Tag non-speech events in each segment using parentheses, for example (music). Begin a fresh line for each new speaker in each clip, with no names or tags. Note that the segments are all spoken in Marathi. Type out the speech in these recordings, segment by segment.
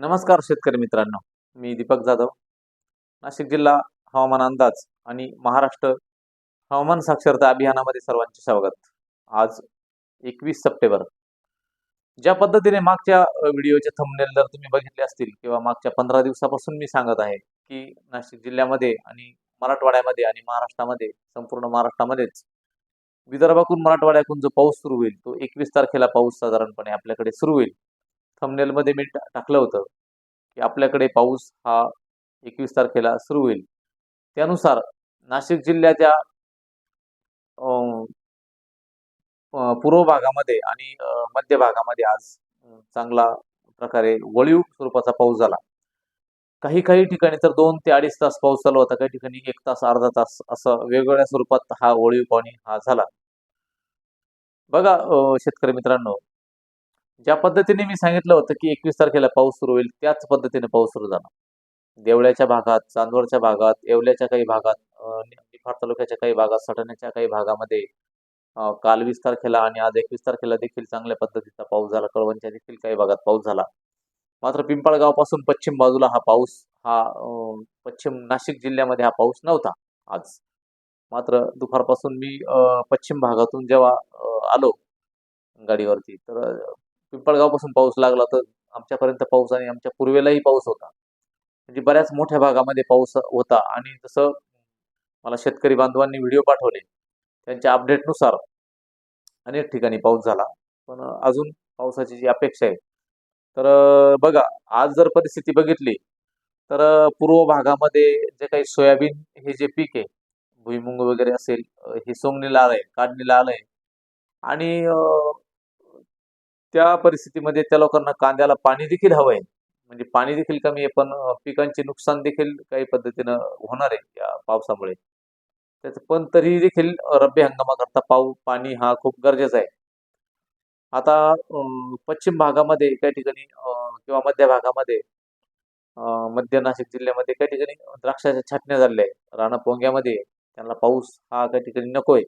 नमस्कार शेतकरी मित्रांनो. मी दीपक जाधव. नाशिक जिल्हा हवामान अंदाज आणि महाराष्ट्र हवामान साक्षरता अभियानामध्ये सर्वांचे स्वागत. आज एकवीस सप्टेंबर. ज्या पद्धतीने मागच्या व्हिडिओचे थंबनेल जर तुम्ही बघितले असतील किंवा मागच्या पंधरा दिवसापासून मी सांगत आहे की नाशिक जिल्ह्यामध्ये आणि मराठवाड्यामध्ये आणि महाराष्ट्रामध्ये संपूर्ण महाराष्ट्रामध्येच विदर्भाकून मराठवाड्यातून जो पाऊस सुरू होईल तो एकवीस तारखेला पाऊस साधारणपणे आपल्याकडे सुरू होईल. थंबनेलमध्ये मी टाकलं होतं की आपल्याकडे पाऊस हा एकवीस तारखेला सुरू होईल. त्यानुसार नाशिक जिल्ह्याच्या अं, पूर्व भागामध्ये आणि मध्य भागामध्ये आज चांगला प्रकारे वळीव स्वरूपाचा पाऊस झाला. काही काही ठिकाणी तर दोन ते अडीच तास पाऊस चालू होता काही ठिकाणी एक तास अर्धा तास असं वेगवेगळ्या स्वरूपात हा वळीव पाणी हा झाला. बघा शेतकरी मित्रांनो ज्या पद्धतीने मी सांगितलं होतं की एकवीस तारखेला पाऊस सुरू होईल त्याच पद्धतीने पाऊस सुरू झाला देवळ्याच्या भागात चांदवडच्या भागात येवल्याच्या काही भागात निफाड तालुक्याच्या काही भागात सटण्याच्या काही भागामध्ये काल वीस तारखेला आणि आज एकवीस तारखेला देखील चांगल्या पद्धतीचा पाऊस झाला. कळवणच्या देखील काही भागात पाऊस झाला. मात्र पिंपळगावपासून पश्चिम बाजूला हा पाऊस हा पश्चिम नाशिक जिल्ह्यामध्ये हा पाऊस नव्हता आज. मात्र दुपारपासून मी पश्चिम भागातून जेव्हा आलो गाडीवरती तर पिंपळगावपासून पाऊस लागला तर आमच्यापर्यंत पाऊस आणि आमच्या पूर्वेलाही पाऊस होता. म्हणजे बऱ्याच मोठ्या भागामध्ये पाऊस होता आणि जसं मला शेतकरी बांधवांनी व्हिडिओ पाठवले त्यांच्या अपडेटनुसार अनेक ठिकाणी पाऊस झाला. पण अजून पावसाची जी अपेक्षा आहे तर बघा आज जर परिस्थिती बघितली तर पूर्व भागामध्ये जे काही सोयाबीन हे जे पीक आहे भुईमुंग वगैरे असेल हे सोंगणीला आलंय काढणीला आलंय आणि त्या परिस्थितीमध्ये त्या लोकांना कांद्याला पाणी देखील हवं आहे म्हणजे पाणी देखील कमी आहे पण पिकांचे नुकसान देखील काही पद्धतीनं होणार आहे या पावसामुळे. त्याचं पण तरी देखील रब्बी हंगामाकरता पाऊ पाणी हा खूप गरजेचा आहे. आता पश्चिम भागामध्ये काही ठिकाणी किंवा मध्य भागामध्ये मध्य नाशिक जिल्ह्यामध्ये काही ठिकाणी द्राक्षाच्या छाटण्या झालेल्या आहेत. राणा पोंग्यामध्ये त्यांना पाऊस हा काही ठिकाणी नकोय.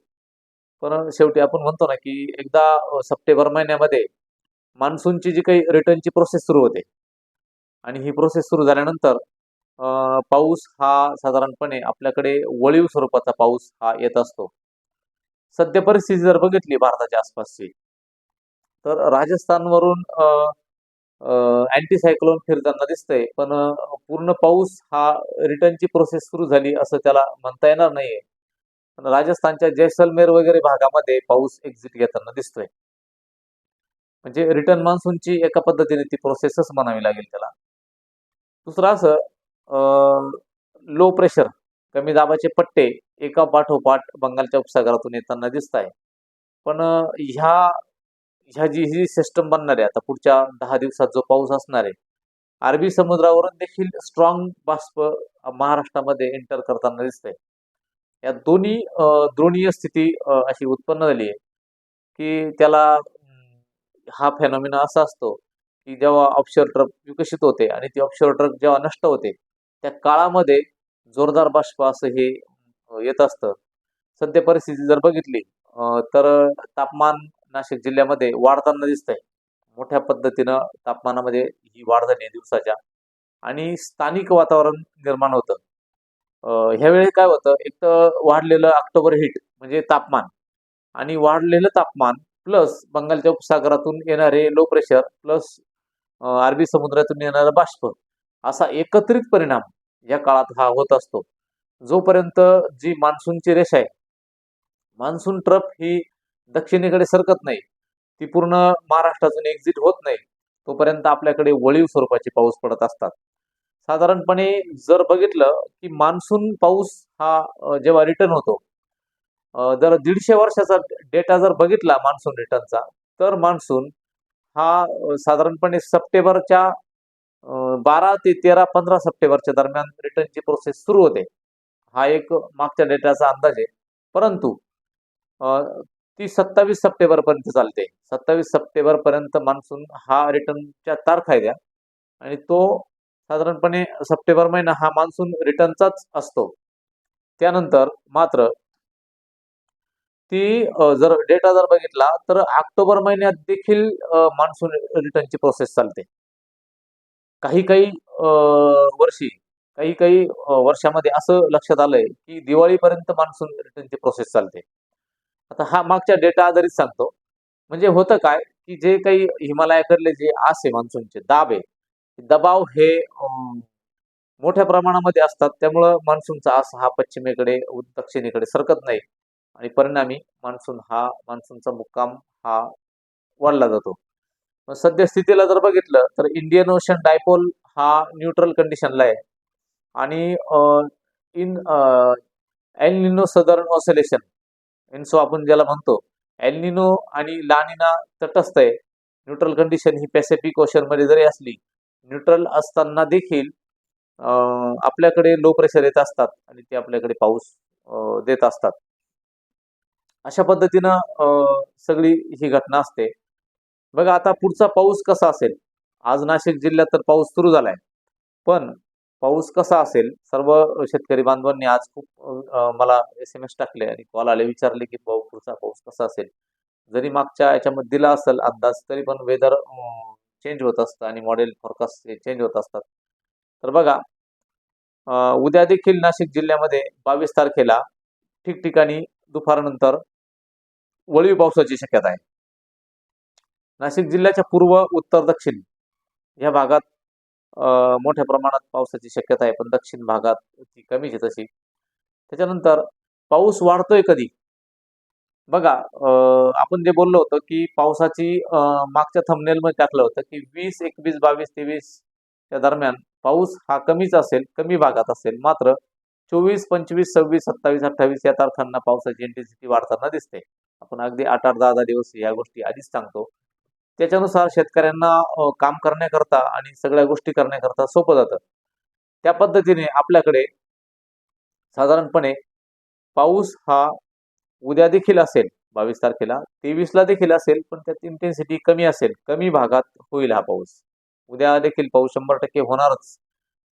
पण शेवटी आपण म्हणतो ना की एकदा सप्टेंबर महिन्यामध्ये मान्सूनची जी काही रिटर्नची प्रोसेस सुरू होते. आणि ही प्रोसेस सुरू झाल्यानंतर अं, पाऊस हा साधारणपणे आपल्याकडे वळीव स्वरूपाचा पाऊस हा येत असतो. सध्या परिस्थिती जर बघितली भारताच्या आसपासची तर राजस्थानवरून अँटी सायक्लोन फिरताना दिसतंय पण पूर्ण पाऊस हा रिटर्नची प्रोसेस सुरू झाली असं त्याला म्हणता येणार नाहीये. पण राजस्थानच्या जैसलमेर वगैरे भागामध्ये पाऊस एक्झिट घेताना दिसतोय. म्हणजे रिटर्न मान्सूनची एका पद्धतीने ती प्रोसेसच म्हणावी लागेल त्याला. दुसरं असं लो प्रेशर कमी दाबाचे पट्टे एका पाठोपाठ बंगालच्या उपसागरातून येताना दिसत आहे पण ह्या ह्या जी ही सिस्टम बनणार आहे आता पुढच्या दहा दिवसात जो पाऊस असणार आहे अरबी समुद्रावरून देखील स्ट्रॉंग बाष्प महाराष्ट्रामध्ये एंटर करताना दिसतंय. या दोन्ही द्रोणीय स्थिती अशी उत्पन्न झाली आहे की त्याला हा फेनॉमिना असा असतो की जेव्हा ऑफशोर ट्रक विकसित होते आणि ती ऑफशोर ट्रक जेव्हा नष्ट होते त्या काळामध्ये जोरदार बाष्प असं हे येत असतं. सध्या परिस्थिती जर बघितली तर तापमान नाशिक जिल्ह्यामध्ये वाढताना दिसतंय. मोठ्या पद्धतीनं तापमानामध्ये ही वाढ झाली आहे दिवसाच्या. आणि स्थानिक वातावरण निर्माण होतं. ह्यावेळी काय होतं एक तर वाढलेलं ऑक्टोबर हिट म्हणजे तापमान. आणि वाढलेलं तापमान प्लस बंगालच्या उपसागरातून येणारे लो प्रेशर प्लस अरबी समुद्रातून येणारा बाष्प असा एकत्रित परिणाम या काळात हा होत असतो. जोपर्यंत जी मान्सूनची रेषा आहे मान्सून ट्रफ ही दक्षिणेकडे सरकत नाही ती पूर्ण महाराष्ट्रातून एक्झिट होत नाही तोपर्यंत आपल्याकडे वळीव स्वरूपाचे पाऊस पडत असतात. साधारणपणे जर बघितलं की मान्सून पाऊस हा जेव्हा रिटर्न होतो जर दीडशे वर्षाचा डेटा जर बघितला मान्सून रिटर्नचा तर मान्सून हा साधारणपणे सप्टेंबरच्या बारा ते तेरा पंधरा सप्टेंबरच्या दरम्यान रिटर्नची प्रोसेस सुरू होते. हा एक मागच्या डेटाचा अंदाज आहे. परंतु ती सत्तावीस सप्टेंबर पर्यंत चालते. सत्तावीस सप्टेंबर पर्यंत मान्सून हा रिटर्नच्या तारखा आहे त्या. आणि तो साधारणपणे सप्टेंबर महिना हा मान्सून रिटर्नचाच असतो. त्यानंतर मात्र ती जर डेटा जर बघितला तर ऑक्टोबर महिन्यात देखील मान्सून रिटर्नची प्रोसेस चालते. काही काही अं, वर्षी काही काही वर्षामध्ये असं लक्षात आलंय की दिवाळीपर्यंत मान्सून रिटर्नची प्रोसेस चालते. आता हा मागच्या डेटा आधारित सांगतो. म्हणजे होतं काय की जे काही हिमालयाकडले जे आस आहे मान्सूनचे दाब आहे दबाव हे अं, मोठ्या प्रमाणामध्ये असतात. त्यामुळं मान्सूनचा आस हा पश्चिमेकडे दक्षिणेकडे सरकत नाही. आणि परिणामी मान्सून हा मान्सूनचा मुक्काम हा वाढला जातो. मग सध्या स्थितीला जर बघितलं तर इंडियन ओशन डायपोल हा न्यूट्रल कंडिशनला आहे. आणि इन एल सदर्न ऑसिलेशन एन्सो आपण ज्याला म्हणतो. एल्निनो आणि लानिना तटस्थ आहे. न्यूट्रल कंडिशन ही पॅसिफिक ओशनमध्ये जरी असली न्यूट्रल असताना देखील आपल्याकडे लो प्रेशर येत असतात आणि ते आपल्याकडे पाऊस देत असतात. अशा पद्धतीनं सगळी ही घटना असते. बघा आता पुढचा पाऊस कसा असेल? आज नाशिक जिल्ह्यात तर पाऊस सुरू झालाय. पण पाऊस कसा असेल? सर्व शेतकरी बांधवांनी आज खूप मला एस एम एस टाकले आणि कॉल आले विचारले की पाऊ पुढचा पाऊस कसा असेल? जरी मागच्या याच्यामध्ये दिला असेल अंदाज तरी पण वेदर चेंज होत असतं आणि मॉडेल फोरकास्ट चेंज होत असतात. तर बघा उद्या देखील नाशिक जिल्ह्यामध्ये बावीस तारखेला ठिकठिकाणी दुपारनंतर वळीव पावसाची शक्यता आहे. नाशिक जिल्ह्याच्या पूर्व उत्तर दक्षिण या भागात अं, मोठ्या प्रमाणात पावसाची शक्यता आहे. पण दक्षिण भागात ती कमीच आहे तशी. त्याच्यानंतर पाऊस वाढतोय कधी? बघा अं, आपण जे बोललो होतो की पावसाची मागच्या थंबनेलमध्ये टाकलं होतं की वीस एकवीस बावीस तेवीस या दरम्यान पाऊस हा कमीच असेल कमी भागात असेल. मात्र चोवीस पंचवीस सव्वीस सत्तावीस अठ्ठावीस या तारखांना पावसाची इंटेन्सिटी वाढताना दिसते. आपण अगदी आठ आठ दहा दहा दिवस या गोष्टी आधीच सांगतो. त्याच्यानुसार शेतकऱ्यांना काम करण्याकरता आणि सगळ्या गोष्टी करण्याकरता सोपं जातं. त्या पद्धतीने आपल्याकडे साधारणपणे पाऊस हा उद्या देखील असेल बावीस तारखेला तेवीसला देखील असेल पण त्यात इंटेन्सिटी कमी असेल कमी भागात होईल हा पाऊस. उद्या देखील पाऊस शंभर टक्के होणारच.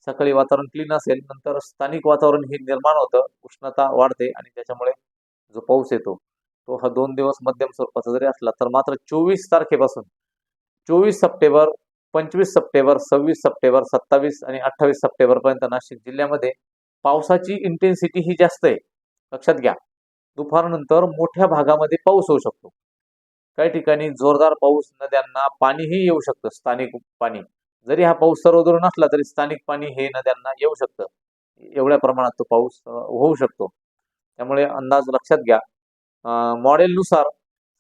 सकाळी वातावरण क्लीन असेल नंतर स्थानिक वातावरण हे निर्माण होतं उष्णता वाढते आणि त्याच्यामुळे जो पाऊस येतो तो हा दोन दिवस मध्यम स्वरूपाचा जरी असला तर मात्र चोवीस तारखेपासून चोवीस सप्टेंबर पंचवीस सप्टेंबर सव्वीस सप्टेंबर सत्तावीस आणि अठ्ठावीस सप्टेंबर पर्यंत नाशिक जिल्ह्यामध्ये पावसाची इंटेन्सिटी ही जास्त आहे. लक्षात घ्या. दुपारनंतर मोठ्या भागामध्ये पाऊस होऊ शकतो. काही ठिकाणी जोरदार पाऊस नद्यांना पाणीही येऊ शकतं स्थानिक पाणी. जरी हा पाऊस सर्वदूर नसला तरी स्थानिक पाणी हे नद्यांना येऊ शकतं. एवढ्या प्रमाणात तो पाऊस होऊ शकतो. त्यामुळे अंदाज लक्षात घ्या. मॉडेलनुसार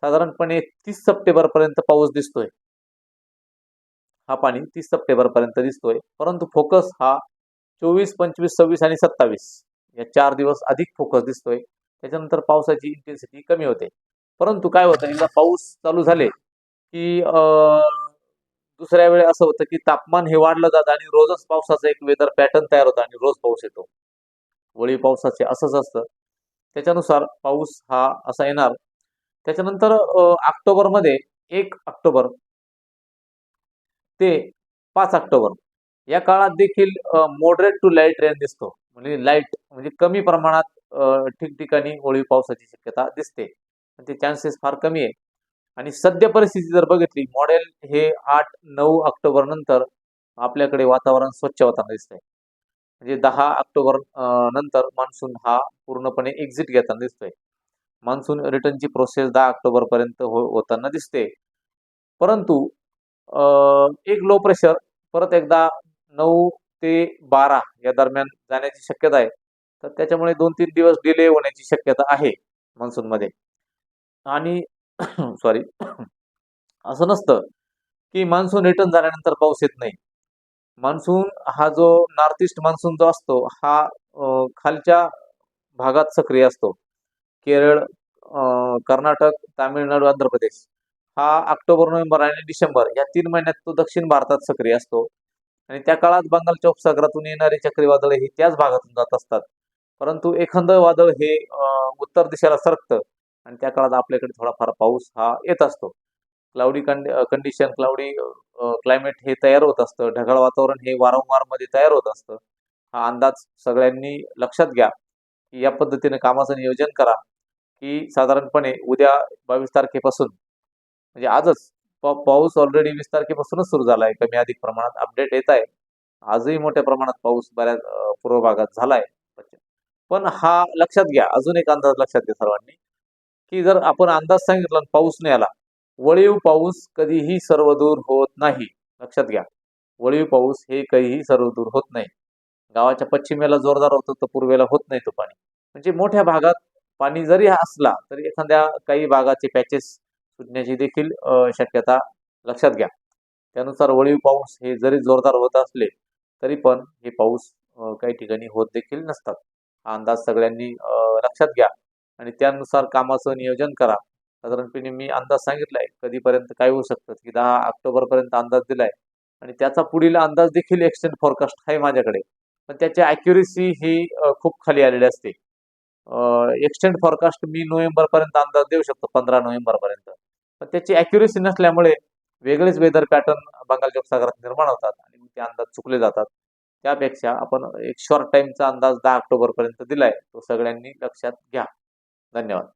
साधारणपणे तीस सप्टेंबर पर्यंत पाऊस दिसतोय. हा पाणी तीस सप्टेंबर पर्यंत दिसतोय. परंतु फोकस हा चोवीस पंचवीस सव्वीस आणि सत्तावीस या चार दिवस अधिक फोकस दिसतोय. त्याच्यानंतर पावसाची इंटेन्सिटी कमी होते. परंतु काय होतं? एकदा पाऊस चालू झाले की अं, दुसऱ्या वेळे असं होतं की तापमान हे वाढलं जातं आणि रोजच पावसाचा एक वेदर पॅटर्न तयार होतं आणि रोज पाऊस येतो. वळी पावसाचे असंच असतं. त्याच्यानुसार पाऊस हा असा येणार. त्याच्यानंतर ऑक्टोबरमध्ये एक ऑक्टोबर ते पाच ऑक्टोबर. या काळात देखील मॉडरेट टू लाइट रेन दिसतो. म्हणजे लाइट म्हणजे कमी प्रमाणात ठिकठिकाणी ओळी पावसाची शक्यता दिसते. ते चान्सेस फार कमी आहे. आणि सद्य परिस्थिती जर बघितली मॉडेल हे आठ नऊ ऑक्टोबर नंतर आपल्याकडे वातावरण स्वच्छ होताना दिसतंय. म्हणजे दहा ऑक्टोबर नंतर मान्सून हा पूर्णपणे एक्झिट घेताना दिसतोय. मान्सून रिटर्नची प्रोसेस दहा ऑक्टोबर पर्यंत हो होताना दिसते. परंतु एक लो प्रेशर परत एकदा नऊ ते बारा या दरम्यान जाण्याची शक्यता आहे. तर त्याच्यामुळे दोन तीन दिवस डिले होण्याची शक्यता आहे मान्सूनमध्ये. आणि (clears throat) सॉरी (clears throat) असं नसतं की मान्सून रिटर्न झाल्यानंतर पाऊस येत नाही. मान्सून हा जो नॉर्थ ईस्ट मान्सून जो असतो हा खालच्या भागात सक्रिय असतो. केरळ कर्नाटक तामिळनाडू आंध्र प्रदेश. हा ऑक्टोबर नोव्हेंबर आणि डिसेंबर या तीन महिन्यात तो दक्षिण भारतात सक्रिय असतो. आणि त्या काळात बंगालच्या उपसागरातून येणारे चक्रीवादळ ही त्याच भागातून जात असतात. परंतु एखादं वादळ हे उत्तर दिशेला सरकतं आणि त्या काळात आपल्याकडे थोडाफार पाऊस हा येत असतो. क्लाउडी कंडिशन क्लाउडी क्लायमेट हे तयार होत असतं. ढगाळ वातावरण हे वारंवारमध्ये तयार होत असतं. हा अंदाज सगळ्यांनी लक्षात घ्या. की या पद्धतीने कामाचं नियोजन करा की साधारणपणे उद्या बावीस तारखेपासून म्हणजे आजच पाऊस ऑलरेडी वीस तारखेपासूनच सुरू झाला आहे कमी अधिक प्रमाणात अपडेट येत आहे. आजही मोठ्या प्रमाणात पाऊस बऱ्याच पूर्व भागात झालाय. पण हा लक्षात घ्या. अजून एक अंदाज लक्षात घ्या सर्वांनी की जर आपण अंदाज सांगितला पाऊस नाही आला वळीव पाऊस कधीही सर्वदूर होत नाही. लक्षात घ्या. वळीव पाऊस हे कधीही सर्वदूर होत नाही. गावाच्या पश्चिमेला जोरदार होतो तर पूर्वेला होत नाही तो पाणी. म्हणजे मोठ्या भागात पाणी जरी असला तरी एखाद्या काही भागाचे पॅचेस सुटण्याची देखील शक्यता लक्षात घ्या. त्यानुसार वळीव पाऊस हे जरी जोरदार होत असले तरी पण हे पाऊस काही ठिकाणी होत देखील नसतात. हा अंदाज सगळ्यांनी लक्षात घ्या. आणि त्यानुसार कामाचं नियोजन करा. साधारणपणे मी अंदाज सांगितला आहे कधीपर्यंत काय होऊ शकतं? की दहा ऑक्टोबरपर्यंत अंदाज दिलाय. आणि त्याचा पुढील अंदाज देखील एक्सटेंड फॉरकास्ट आहे माझ्याकडे. पण त्याची ॲक्युरेसी ही खूप खाली आलेली असते. एक्सटेंड फॉरकास्ट मी नोव्हेंबरपर्यंत अंदाज देऊ शकतो पंधरा नोव्हेंबरपर्यंत. पण त्याची ॲक्युरेसी नसल्यामुळे वेगळेच वेदर पॅटर्न बंगालच्या उपसागरात निर्माण होतात आणि मग ते अंदाज चुकले जातात. त्यापेक्षा आपण एक शॉर्ट टाईमचा अंदाज दहा ऑक्टोबरपर्यंत दिला आहे तो सगळ्यांनी लक्षात घ्या. धन्यवाद.